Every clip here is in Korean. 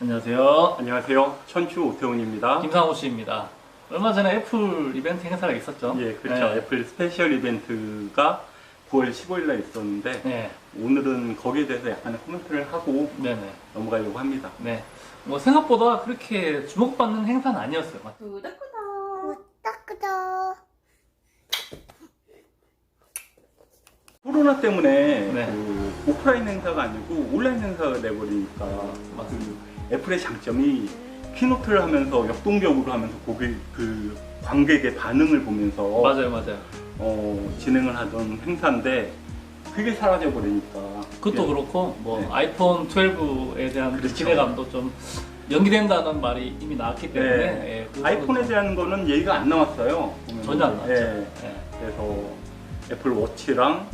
안녕하세요. 안녕하세요. 천추 오태훈입니다. 김상호 씨입니다. 얼마 전에 애플 이벤트 행사가 있었죠? 예, 그렇죠. 네. 애플 스페셜 이벤트가 9월 15일 날 있었는데 네. 오늘은 거기에 대해서 약간의 코멘트를 하고 네네. 넘어가려고 합니다. 네. 뭐 생각보다 그렇게 주목받는 행사는 아니었어요. 구독구독 끄덕끄덕. 코로나 때문에 네. 그 오프라인 행사가 아니고 온라인 행사가 돼버리니까 그 애플의 장점이 키노트를 하면서 역동적으로 하면서 고객 그 관객의 반응을 보면서 맞아요, 맞아요. 어, 진행을 하던 행사인데 그게 사라져 버리니까 그것도 그렇고 뭐 네. 아이폰 12에 대한 그 그렇죠. 기대감도 좀 연기된다는 말이 이미 나왔기 때문에 네. 예, 아이폰에 좀 대한 거는 얘기가 안 나왔어요. 보면은. 전혀 안 나왔죠. 예. 예. 그래서 애플 워치랑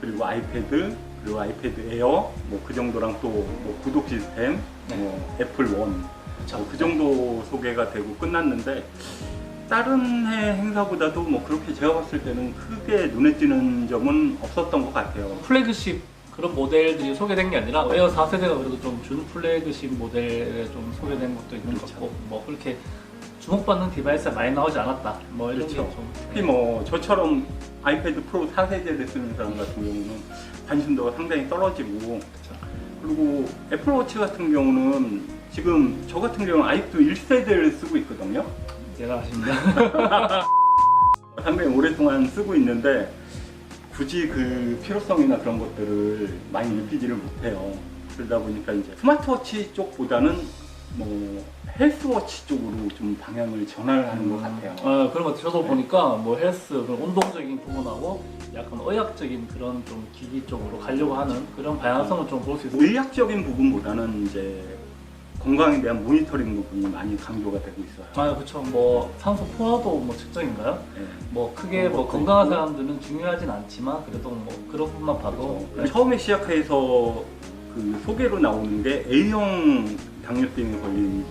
그리고 아이패드 그리고 아이패드 에어 뭐 그 정도랑 또뭐 구독 시스템 네. 뭐 애플 원. 그쵸. 뭐그 정도 소개가 되고 끝났는데 다른 해 행사보다도 뭐 그렇게 제가 봤을 때는 크게 눈에 띄는 점은 없었던 것 같아요. 플래그십 그런 모델들이 소개된 게 아니라 에어 4세대가 그래도 좀 준 플래그십 모델에 좀 소개된 것도 있는 것 그렇죠. 같고 뭐 그렇게 주목받는 디바이스가 많이 나오지 않았다 뭐 이런 그렇죠. 게좀 특히 뭐 저처럼 아이패드 프로 4세대를 쓰는 사람 같은 경우는 관심도가 상당히 떨어지고 그리고 애플워치 같은 경우는 지금 저 같은 경우는 아직도 1세대를 쓰고 있거든요. 대단하십니다. 상당히 오랫동안 쓰고 있는데 굳이 그 필요성이나 그런 것들을 많이 느끼지를 못해요. 그러다 보니까 이제 스마트워치 쪽보다는 뭐 헬스워치 쪽으로 좀 방향을 전환하는 것 같아요. 어, 그런 것 저도 네. 보니까 뭐 헬스 그런 운동적인 부분하고 약간 의학적인 그런 좀 기기 쪽으로 가려고 하는 그런 방향성을 좀 볼 수 있어요. 의학적인 부분보다는 이제 건강에 대한 모니터링 부분이 많이 강조가 되고 있어요. 아 그렇죠. 뭐 산소 포화도 뭐 측정인가요? 예. 뭐 크게 그런 뭐 것도 건강한 있고. 사람들은 중요하진 않지만 그래도 뭐 그런 것만 봐도 그렇죠. 처음에 시작해서 그 소개로 나오는 게 A형 당뇨병에 걸린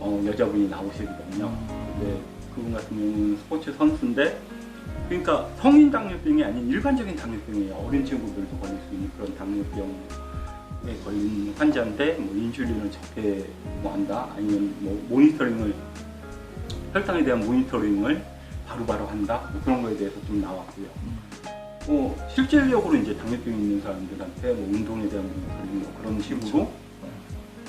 어, 여자분이 나오시거든요. 음, 근데 그분 같은 경우는 스포츠 선수인데 그러니까 성인 당뇨병이 아닌 일반적인 당뇨병이에요. 어린 친구들도 걸릴 수 있는 그런 당뇨병에 걸린 환자인데 뭐 인슐린을 적게 뭐 한다 아니면 뭐 모니터링을 혈당에 대한 모니터링을 바로바로 한다 뭐 그런 거에 대해서 좀 나왔고요. 뭐 실질적으로 이제 당뇨병 있는 사람들한테 뭐 운동에 대한 모니터링 뭐 그런 식으로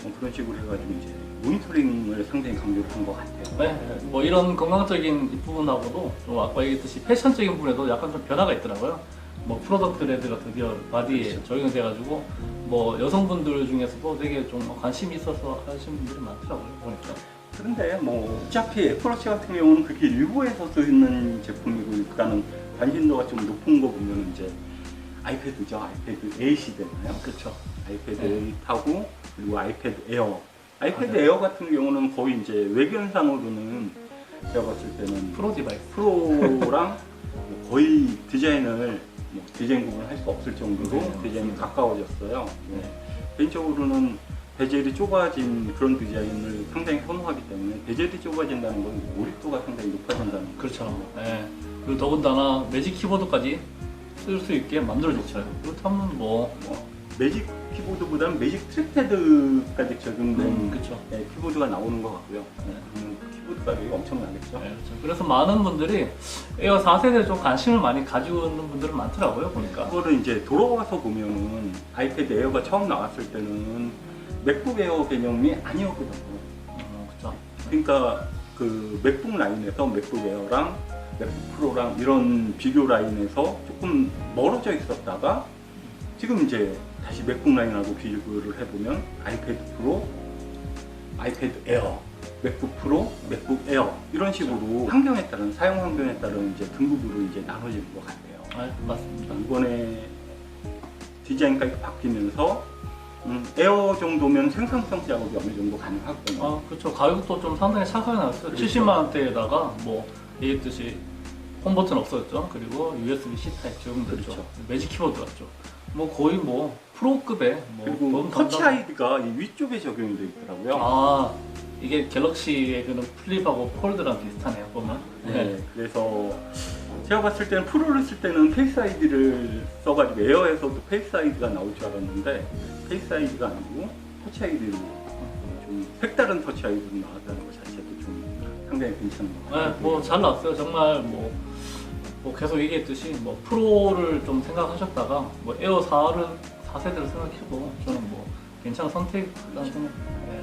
뭐 그런 식으로 해가지고 이제 모니터링을 상당히 강조를 한 것 같아요. 네, 뭐 이런 건강적인 이 부분하고도 좀 아까 얘기했듯이 패션적인 부분에도 약간 좀 변화가 있더라고요. 뭐 프로덕트 레드가 드디어 바디에 그렇죠. 적용이 돼가지고 뭐 여성분들 중에서도 되게 좀 관심이 있어서 하시는 분들이 많더라고요 보니까. 그런데 뭐 어차피 애플워치 같은 경우는 그렇게 일부에서 쓰는 제품이고 일단은 관심도가 좀 높은 거 보면 이제 아이패드죠. 아이패드 8이 되나요? 그렇죠. 아이패드 네. 8하고 그리고 아이패드 에어. 아이패드 맞아요. 에어 같은 경우는 거의 이제 외견상으로는 제가 봤을 때는 프로 디바이스. 프로랑 뭐 거의 디자인을 뭐 디자인 구분을 할 수 없을 정도로 네, 디자인이 맞습니다. 가까워졌어요. 네. 개인적으로는 베젤이 좁아진 그런 디자인을 상당히 선호하기 때문에 베젤이 좁아진다는 건 몰입도가 상당히 높아진다는 거죠. 그렇죠. 네. 그리고 더군다나 매직 키보드까지 쓸 수 있게 만들어졌죠. 그렇다면 뭐 뭐 매직 키보드보다는 매직 트랙패드까지 적용된 음, 그렇죠. 네, 키보드가 나오는 것 같고요. 네. 키보드 가격이 엄청나겠죠. 네, 그렇죠. 그래서 많은 분들이 에어 4세대에 좀 관심을 많이 가지고 있는 분들은 많더라고요 보니까. 그거를 이제 돌아와서 보면은 아이패드 에어가 처음 나왔을 때는 맥북 에어 개념이 아니었거든요. 음, 그렇죠. 그러니까 그 맥북 라인에서 맥북 에어랑 맥북 프로랑 이런 비교 라인에서 조금 멀어져 있었다가 지금 이제 다시 맥북 라인하고 비교를 해보면 아이패드 프로, 아이패드 에어, 맥북 프로, 맥북 에어 이런 식으로 환경에 따른 사용 환경에 따른 이제 등급으로 이제 나눠지는 것 같아요. 아, 맞습니다. 이번에 디자인까지 바뀌면서 음, 에어 정도면 생산성 작업이 어느 정도 가능하거든요. 아, 그렇죠. 가격도 좀 상당히 차가게 나왔어요. 그렇죠. 70만 원대에다가 뭐 얘기했듯이 홈 버튼 없어졌죠. 그리고 USB-C 타입 적용됐죠. 그렇죠. 매직 키보드 같죠. 뭐 거의 뭐 프로급의 뭐 그리고 터치 아이디가 이 위쪽에 적용이 되어 있더라고요. 아 이게 갤럭시의 그런 플립하고 폴드랑 비슷하네요 보면. 네, 그래서 제가 봤을 때는 프로를 쓸 때는 페이스 아이디를 써가지고 에어에서도 페이스 아이디가 나올 줄 알았는데 페이스 아이디가 아니고 터치 아이디로 좀 색다른 터치 아이들이 나왔다는 것 자체도 좀 상당히 괜찮은 것 네, 같아요. 뭐잘 나왔어요. 정말 뭐, 뭐 계속 얘기했듯이 뭐 프로를 좀 생각하셨다가 뭐 에어 4를 4세대를 생각해도 저는 뭐 괜찮은 선택이라는 생각.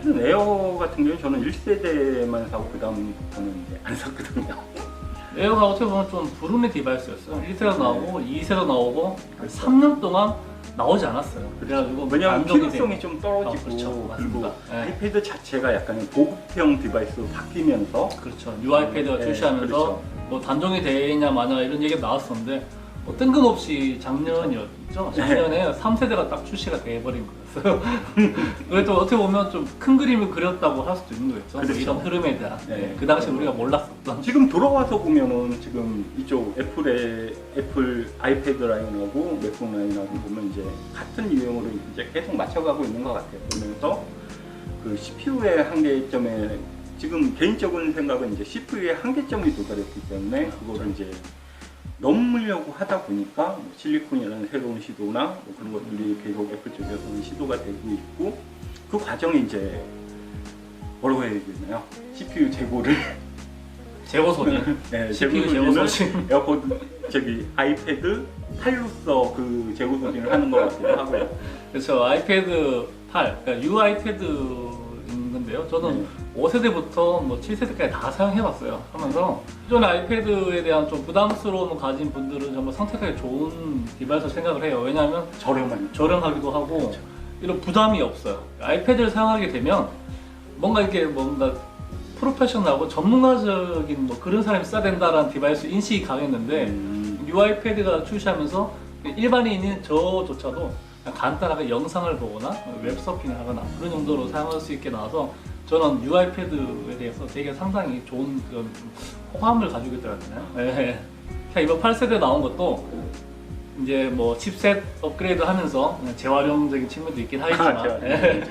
네. 에어 같은 경우는 저는 1세대만 사고 그 다음부터는 이제 안 샀거든요. 에어가 어떻게 보면 좀 부르는 디바이스였어요. 1세도 나오고 2세도 나오고 3년 동안 나오지 않았어요. 그래가지고 왜냐하면 필요성이 돼. 좀 떨어지고 아, 그렇죠. 그리고. 네. 아이패드 자체가 약간 고급형 디바이스로 바뀌면서 그렇죠. UI패드가 네, 출시하면서 그렇죠. 뭐 단종이 되냐 마냐 이런 얘기가 나왔었는데 뭐 뜬금없이 작년이었죠. 작년에 3세대가 딱 출시가 돼버린 거였어요. 그래도 어떻게 보면 좀 큰 그림을 그렸다고 할 수도 있는 거겠죠. 뭐 그렇죠. 이런 흐름에 대한 네. 네, 그 당시 우리가 몰랐었던. 지금 돌아와서 보면은 지금 이쪽 애플의 애플 아이패드 라인하고 맥북 라인하고 보면 이제 같은 유형으로 이제 계속 맞춰가고 있는 것 같아요. 보면서 그 CPU의 한계점에 지금 개인적인 생각은 이제 CPU의 한계점이 도달했기 때문에 그거를 이제 넘으려고 하다 보니까 뭐 실리콘이라는 새로운 시도나 뭐 그런 것들이 계속 애플 쪽에서는 시도가 되고 있고 그 과정이 이제 뭐라고 해야 되나요? CPU 재고를 재고 소리. 네, CPU 재고 소진. 에어포드 저기 아이패드 8로서 그 재고 소진을 하는 것 같기도 하고요. 그렇죠. 아이패드 8, 그러니까 UI패드 있는데요. 저는 네. 5세대부터 뭐 7세대까지 다 사용해봤어요. 하면서 기존 아이패드에 대한 좀 부담스러움을 가진 분들은 정말 선택하기 좋은 디바이스 생각을 해요. 왜냐하면 저렴한 저렴하기도 하고 이런 부담이 없어요. 아이패드를 사용하게 되면 뭔가 이렇게 뭔가 프로페셔널하고 전문가적인 뭐 그런 사람이 써야 된다라는 디바이스 인식이 강했는데 음, UI패드가 출시하면서 일반인인 저조차도 간단하게 영상을 보거나 웹서핑을 하거나 그런 정도로 사용할 수 있게 나와서 저는 UI패드에 대해서 되게 상당히 좋은 그런 좀 호감을 가지고 있더라고요. 네. 그냥 이번 8세대 나온 것도 이제 뭐 칩셋 업그레이드 하면서 재활용적인 측면도 있긴 하겠지만 아, 제가 예.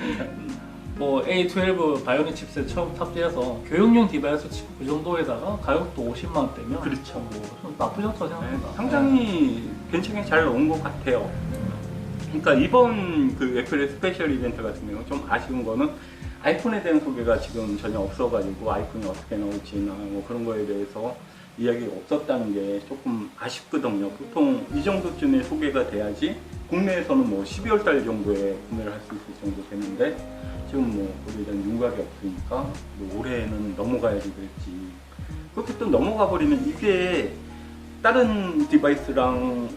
뭐 A12 바이오닉 칩셋 처음 탑재해서 교육용 디바이스 치고 그 정도에다가 가격도 50만 원대면 그렇죠. 뭐 나쁘지 않다고 네, 생각합니다. 상당히 괜찮게 잘 나온 것 같아요. 그러니까 이번 그 애플의 스페셜 이벤트 같은 경우 좀 아쉬운 거는 아이폰에 대한 소개가 지금 전혀 없어가지고 아이폰이 어떻게 나올지나 뭐 그런 거에 대해서 이야기가 없었다는 게 조금 아쉽거든요. 보통 이 정도쯤에 소개가 돼야지 국내에서는 뭐 12월 달 정도에 구매를 할 수 있을 정도 되는데 지금 뭐 거기에 대한 윤곽이 없으니까 뭐 올해는 넘어가야지 될지 그렇게 또 넘어가 버리면 이게 다른 디바이스랑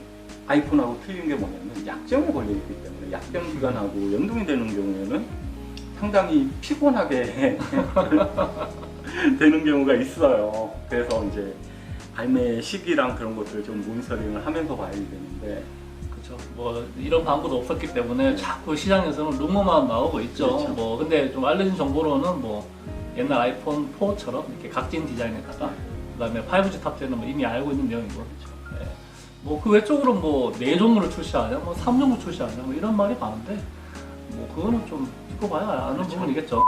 아이폰하고 틀린 게 뭐냐면 약정에 걸려 있기 때문에 약정 기간하고 연동이 되는 경우에는 상당히 피곤하게 되는 경우가 있어요. 그래서 이제 발매 시기랑 그런 것들을 좀 모니터링을 하면서 봐야 되는데 그렇죠. 뭐 이런 광고도 없었기 때문에 자꾸 시장에서는 루머만 나오고 있죠. 그렇죠. 뭐 근데 좀 알려진 정보로는 뭐 옛날 아이폰 4처럼 이렇게 각진 디자인에다가 그다음에 5G 탑재는 뭐 이미 알고 있는 내용이고. 예. 뭐그 외적으로 뭐 네 종류를 출시하냐, 뭐 3종류 출시하냐, 뭐 이런 말이 많은데 뭐 그거는 좀 듣고 봐야 아는 그렇죠. 부분이겠죠.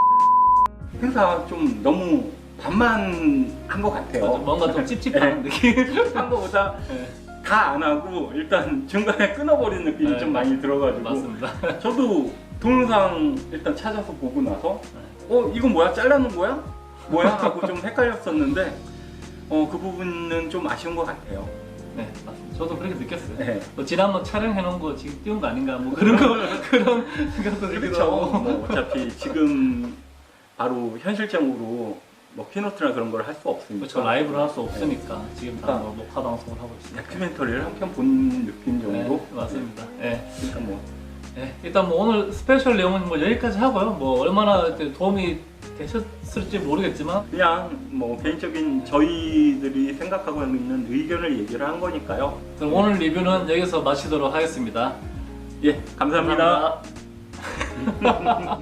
행사 좀 너무 반만 한 것 같아요. 뭔가 좀 찝찝한 느낌. 한 거보다 예, 다안 하고 일단 중간에 끊어버린 느낌이 네. 좀 많이 들어가지고 맞습니다. 저도 동영상 일단 찾아서 보고 나서 네. 어 이건 뭐야 잘라는 거야? 뭐야 하고 좀 헷갈렸었는데 어 그 부분은 좀 아쉬운 것 같아요. 네, 맞습니다. 저도 그렇게 느꼈어요. 네. 뭐 지난번 촬영해 놓은 거 지금 띄운 거 아닌가 뭐 그런 거 그런 생각도 들기도 그렇죠. 하고 뭐 어차피 지금 바로 현실적으로 뭐 키노트나 그런 걸 할 수 없으니까. 그렇죠 라이브를 할 수 없으니까 지금 다 그러니까 뭐 녹화 방송을 하고 있습니다. 다큐멘터리를 한 편 본 느낌 정도. 네, 맞습니다. 네. 그러니까 뭐 네, 일단 뭐 오늘 스페셜 내용은 뭐 여기까지 하고요. 뭐 얼마나 도움이 되셨을지 모르겠지만 그냥 뭐 개인적인 저희들이 생각하고 있는 의견을 얘기를 한 거니까요. 그럼 오늘 리뷰는 여기서 마치도록 하겠습니다. 예, 감사합니다. 감사합니다.